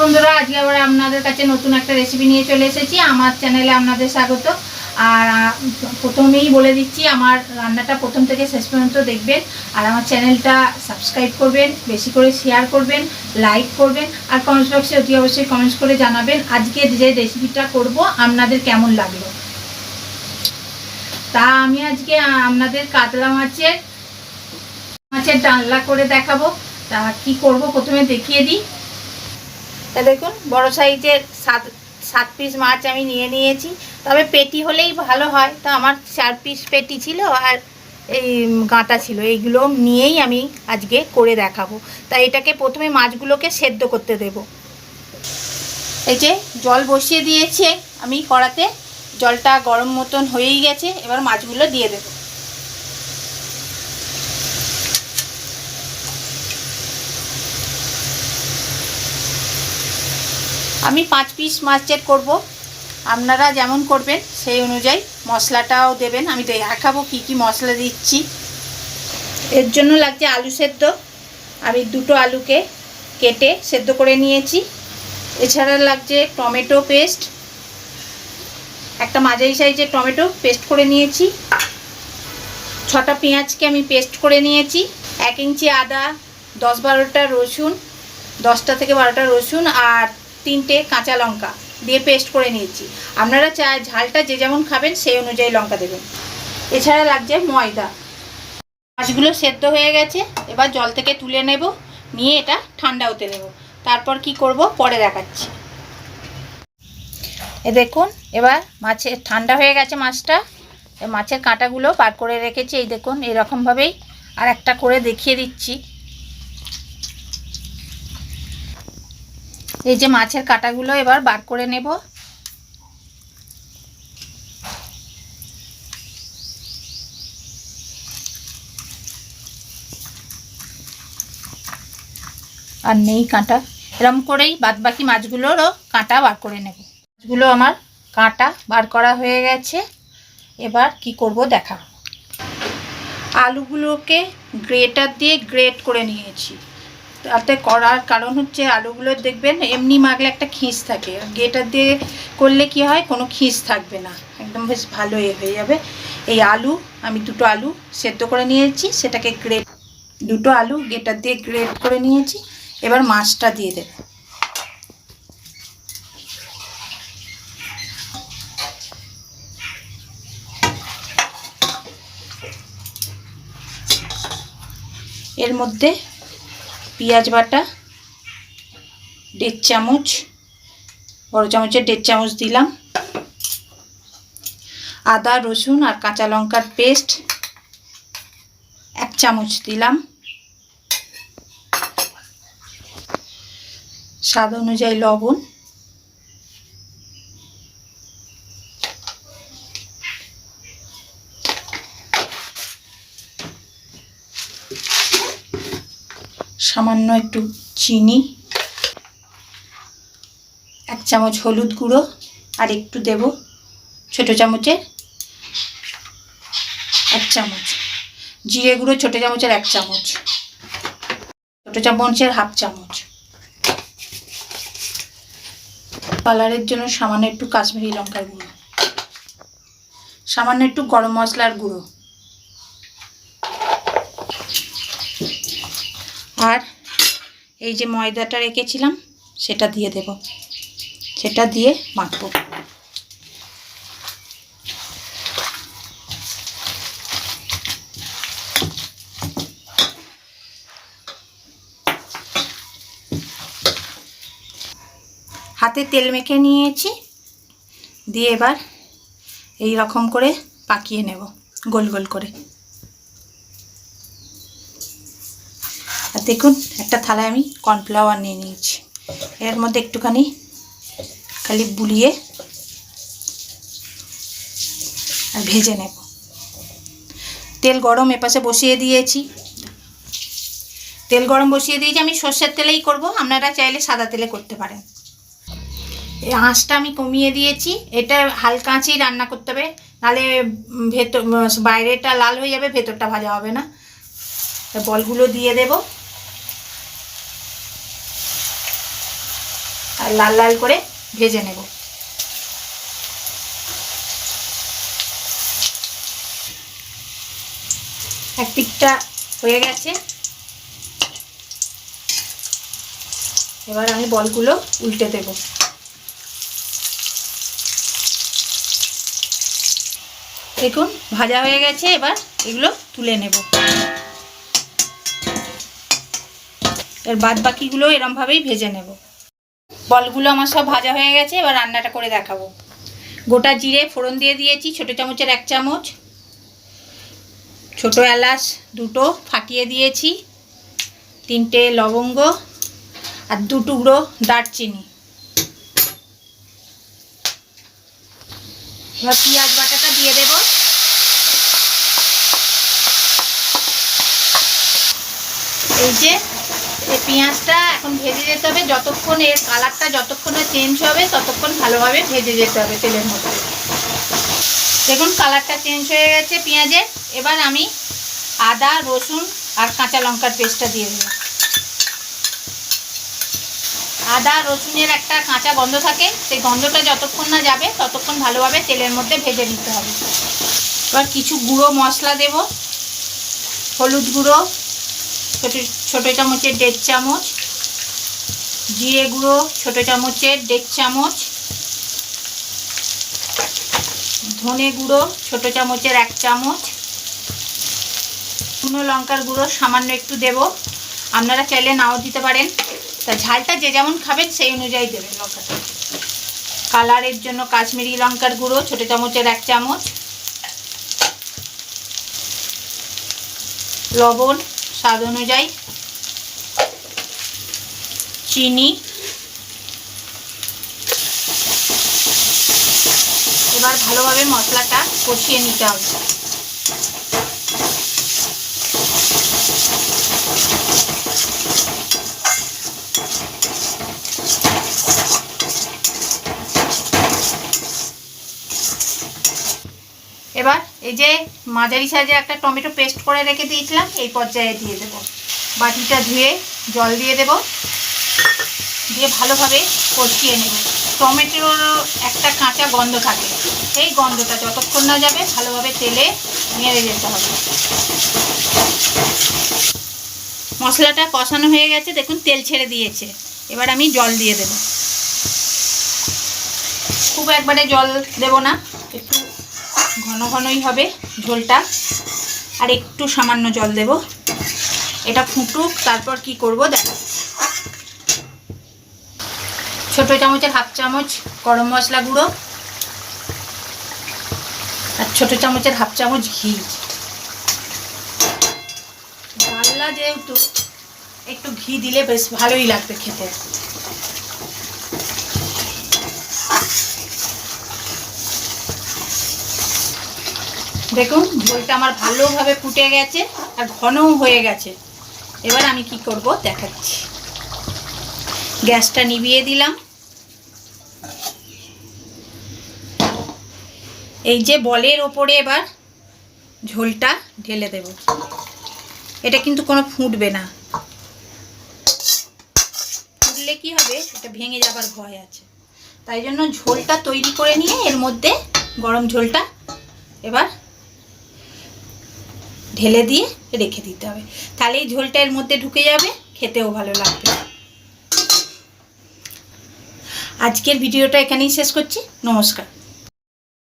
বন্ধুরা, আজকে আবার আপনাদের কাছে নতুন একটা রেসিপি নিয়ে চলে এসেছি। আমার চ্যানেলে আপনাদের স্বাগত। আর প্রথমেই বলে দিচ্ছি, আমার রান্নাটা প্রথম থেকে শেষ পর্যন্ত দেখবেন। আর আমার চ্যানেলটা সাবস্ক্রাইব করবেন, বেশি করে শেয়ার করবেন লাইক করবেন, আর কমেন্টস বক্সে অতি অবশ্যই কমেন্টস করে জানাবেন আজকে যে রেসিপিটা করব, আপনাদের কেমন লাগল। তা আমি আজকে আপনাদের কাতলা মাছের মাছের ডালনা করে দেখাবো। তা কি করব, প্রথমে দেখিয়ে দিই। তা দেখুন, বড় সাইজের সাত সাত পিস মাছ আমি নিয়ে নিয়েছি। তবে পেটি হলেই ভালো হয়। তা আমার চার পিস পেটি ছিল আর এই গাঁটা ছিল। এইগুলো নিয়েই আমি আজকে করে দেখাবো। তাই এটাকে প্রথমে মাছগুলোকে সেদ্ধ করতে দেব। এই যে জল বসিয়ে দিয়েছে। আমি কড়াতে জলটা গরম মতন হয়েই গেছে। এবার মাছগুলো দিয়ে দেবো। আমি পাঁচ পিস মাছের করব। আপনারা যেমন করবেন, সেই অনুযায়ী মশলাটাও দেবেন। আমি দেখাবো কি কি মশলা দিচ্ছি। এর জন্য লাগছে আলু সেদ্ধ। আমি দুটো আলুকে কেটে সেদ্ধ করে নিয়েছি। এছাড়া লাগছে টমেটো পেস্ট। একটা মাঝারি সাইজের টমেটো পেস্ট করে নিয়েছি। ছটা পেঁয়াজকে আমি পেস্ট করে নিয়েছি। এক ইঞ্চি আদা, দশ বারোটা রসুন, দশটা থেকে বারোটা রসুন আর তিনটে কাঁচা লঙ্কা দিয়ে পেস্ট করে নিয়েছি। আপনারা চা ঝালটা যে যেমন খাবেন সেই অনুযায়ী লঙ্কা দেবেন। এছাড়া লাগছে ময়দা। মাছগুলো সেদ্ধ হয়ে গেছে, এবার জল থেকে তুলে নেব, নিয়ে এটা ঠান্ডা হতে দেব। তারপর কি করব? পরে দেখাচ্ছি। এ দেখুন, এবার মাছের ঠান্ডা হয়ে গেছে মাছটা। মাছের কাঁটাগুলো বার করে রেখেছি, এই দেখুন, এরকমভাবেই আর একটা করে দেখিয়ে দিচ্ছি। এই যে মাছের কাঁটাগুলো এবার বার করে নেব। আর নেই কাঁটা। এরম করেই বাদ বাকি মাছগুলোরও কাঁটা বার করে নেব। মাছগুলো আমার কাঁটা বার করা হয়ে গেছে। এবার কি করব দেখা আলুগুলোকে গ্রেটার দিয়ে গ্রেট করে নিয়েছি। তাতে করার কারণ হচ্ছে আলুগুলো দেখবেন এমনি মাগলে একটা খিস থাকে। গেটার দিয়ে করলে কি হয়? কোনো খিস থাকবে না। একদম বেশ ভালো এ হয়ে যাবে। এই আলু, আমি দুটো আলু সেদ্ধ করে নিয়েছি, সেটাকে গ্রেট দুটো আলু গেটার দিয়ে গ্রেট করে নিয়েছি। এবার মাছটা দিয়ে দেবো। এর মধ্যে পেঁয়াজ বাটা, দেড় চামচ, বড় চামচের দেড় চামচ দিলাম। আদা, রসুন আর কাঁচা লঙ্কার পেস্ট এক চামচ দিলাম। স্বাদ অনুযায়ী লবণ। সামান্য একটু চিনি, এক চামচ হলুদ গুঁড়ো আর একটু দেব ছোট চামচের এক চামচ। জিরে গুঁড়ো ছোট চামচের এক চামচ। ছোট চামচের হাফ চামচ। কালারের জন্য সামান্য একটু কাশ্মীরি লঙ্কার গুঁড়ো। সামান্য একটু গরম মশলার গুঁড়ো। আর এই যে ময়দাটা রেখেছিলাম, সেটা দিয়ে দেব। সেটা দিয়ে মাখবো। হাতে তেল মেখে নিয়েছি, দিয়ে এবার এই রকম করে পাকিয়ে নেব, গোল গোল করে। আর দেখুন, একটা থালায় আমি কর্নফ্লাওয়ার নিয়ে নিয়েছি। এর মধ্যে একটুখানি খালি বুলিয়ে আর ভেজে নেব। তেল গরম এপাশে বসিয়ে দিয়েছি। তেল গরম বসিয়ে দিয়েছি, আমি সর্ষের তেলেই করব, আপনারা চাইলে সাদা তেলে করতে পারেন। এই আঁচটা আমি কমিয়ে দিয়েছি, এটা হালকা আঁচেই রান্না করতে হবে নাহলে ভেতর, বাইরেটা লাল হয়ে যাবে, ভেতরটা ভাজা হবে না। বলগুলো দিয়ে দেব। লাল লাল করে ভেজে নেব। এক হয়ে গেছে। এবার আমি বলগুলো উল্টে দেব। দেখুন, ভাজা হয়ে গেছে, এবার এগুলো তুলে নেব। এর বাদ বাকিগুলো এরমভাবেই ভেজে নেব। বলগুলো আমার সব ভাজা হয়ে গেছে, এবার রান্নাটা করে দেখাবো। গোটা জিরে ফোড়ন দিয়ে দিয়েছি, ছোটো চামচের এক চামচ। ছোটো এলাচ দুটো ফাটিয়ে দিয়েছি, তিনটে লবঙ্গ আর দু টুকরো দারচিনি। এবার পেঁয়াজ বাটাটা দিয়ে দেব। এই যে পেঁয়াজটা এখন ভেজে যেতে হবে। যতক্ষণ এর কালারটা যতক্ষণ চেঞ্জ হবে, ততক্ষণ ভালোভাবে ভেজে যেতে হবে তেলের মধ্যে। দেখুন কালারটা চেঞ্জ হয়ে গেছে পেঁয়াজের। এবার আমি আদা, রসুন আর কাঁচা লঙ্কার পেস্টটা দিয়ে দিলাম আদা, রসুনের একটা কাঁচা গন্ধ থাকে, সেই গন্ধটা যতক্ষণ না যাবে, ততক্ষণ ভালোভাবে তেলের মধ্যে ভেজে নিতে হবে। এবার কিছু গুঁড়ো মশলা দেব। হলুদ গুঁড়ো ছোটো চামচের দেড় চামচ, জিরে গুঁড়ো, ছোটো চামচের দেড় চামচ, ধনে গুঁড়ো, ছোটো চামচের এক চামচ, শুকনো লঙ্কার গুঁড়ো সামান্য একটু দেব। আপনারা চাইলে নাও দিতে পারেন। তা ঝালটা যে যেমন খাবেন সেই অনুযায়ী দেবেন লঙ্কাটা। কালারের জন্য কাশ্মীরি লঙ্কার গুঁড়ো, ছোটো চামচের এক চামচ। লবণ স্বাদ অনুযায়ী। চিনি। এবার ভালোভাবে মশলাটা কষিয়ে নিতে হবে এবার এই যে মাঝারি সাইজে একটা টমেটো পেস্ট করে রেখে দিয়েছিলাম, এই পর্যায়ে দিয়ে দেব। বাটিটা ধুয়ে জল দিয়ে দেব। দিয়ে ভালোভাবে কষিয়ে নেব। টমেটোর একটা কাঁচা গন্ধ থাকে। সেই গন্ধটা যতক্ষণ না যাবে ভালোভাবে তেলে নেড়ে যেতে হবে। মশলাটা কষানো হয়ে গেছে, দেখুন তেল ছেড়ে দিয়েছে। এবার আমি জল দিয়ে দেব। খুব একবারে জল দেব না। ঘন ঘনই হবে ঝোলটা। আর একটু সামান্য জল দেব। এটা ফুটুক, তারপর কি করব দেখ। ছোটো চামচের হাফ চামচ গরম মশলা গুঁড়ো আর ছোটো চামচের হাফ চামচ ঘি। ডাল্লা যেহেতু, একটু ঘি দিলে বেশ ভালোই লাগবে খেতে। দেখুন, ঝোলটা আমার ভালোভাবে ফুটে গেছে আর ঘনও হয়ে গেছে। এবার আমি কি করব দেখাচ্ছি। গ্যাসটা নিভিয়ে দিলাম। এই যে বলের ওপরে এবার ঝোলটা ঢেলে দেব। এটা কিন্তু কোনো ফুটবে না। ফুটলে কি হবে? এটা ভেঙে যাবার ভয় আছে। তাই জন্য ঝোলটা তৈরি করে নিয়ে এর মধ্যে গরম ঝোলটা এবার ঢেলে দিয়ে রেখে দিতে হবে। তাহলে এই ঝোলটা এর মধ্যে ঢুকে যাবে, খেতেও ভালো লাগবে। আজকের ভিডিওটা এখানেই শেষ করছি। নমস্কার।